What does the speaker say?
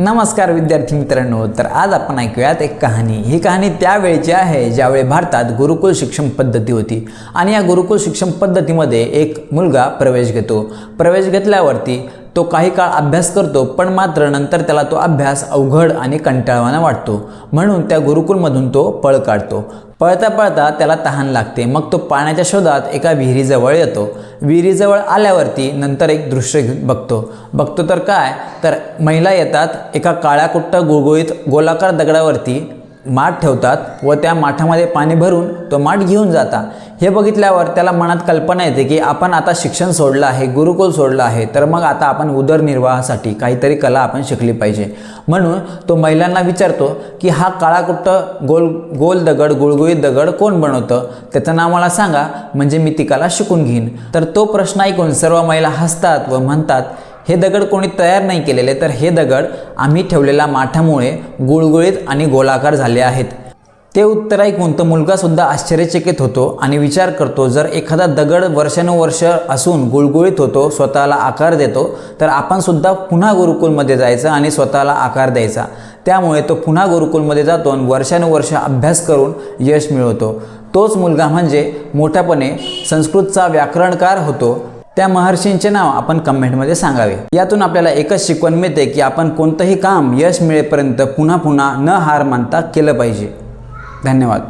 नमस्कार विद्यार्थी मित्रांनो तर आज आपण ऐकूयात एक कहाणी. ही कहाणी त्यावेळची आहे ज्यावेळी भारतात गुरुकुल शिक्षण पद्धती होती आणि या गुरुकुल शिक्षण पद्धतीमध्ये एक मुलगा प्रवेश घेतो. प्रवेश घेतल्यावरती तो काही काळ अभ्यास करतो पण मात्र नंतर त्याला तो अभ्यास अवघड आणि कंटाळवाणा वाटतो. म्हणून त्या गुरुकुलमधून तो पळ काढतो. पळता पळता त्याला तहान लागते. मग तो पाण्याच्या शोधात एका विहिरीजवळ येतो. विहिरीजवळ आल्यावरती नंतर एक दृश्य बघतो. बघतो तर काय? तर महिला येतात एका काळ्याकुट्ट गुळगुळीत गोलाकार दगडावरती माठ ठेवतात व त्या माठामध्ये पाणी भरून तो माठ घेऊन जाता. हे बघितल्यावर त्याला मनात कल्पना येते की आपण आता शिक्षण सोडलं आहे गुरुकुल सोडलं आहे तर मग आता आपण उदरनिर्वाहासाठी काहीतरी कला आपण शिकली पाहिजे. म्हणून तो महिलांना विचारतो की हा काळाकुट्ट गोल गोल दगड गुळगुळीत दगड कोण बनवतं? त्याचं नाव मला सांगा म्हणजे मी ती कला शिकून घेईन. तर तो प्रश्न ऐकून सर्व महिला हसतात व म्हणतात हे दगड कोणी तयार नाही केलेले तर हे दगड आम्ही ठेवलेल्या माठामुळे गुळगुळीत आणि गोलाकार झाले आहेत. ते उत्तर ऐकून तो मुलगासुद्धा आश्चर्यचकित होतो आणि विचार करतो जर एखादा दगड वर्षानुवर्ष असून गुळगुळीत होतो स्वतःला आकार देतो तर आपण सुद्धा पुन्हा गुरुकुलमध्ये जायचं आणि स्वतःला आकार द्यायचा. त्यामुळे तो पुन्हा गुरुकुलमध्ये जातो आणि वर्षानुवर्ष अभ्यास करून यश मिळवतो. तोच मुलगा म्हणजे मोठ्यापणे संस्कृतचा व्याकरणकार होतो. त्या महर्षींचे नाव आपण कमेंटमध्ये सांगावे. यातून आपल्याला एकच शिकवण मिळते की आपण कोणतंही काम यश मिळेपर्यंत पुन्हा पुन्हा न हार मानता केलं पाहिजे. धन्यवाद.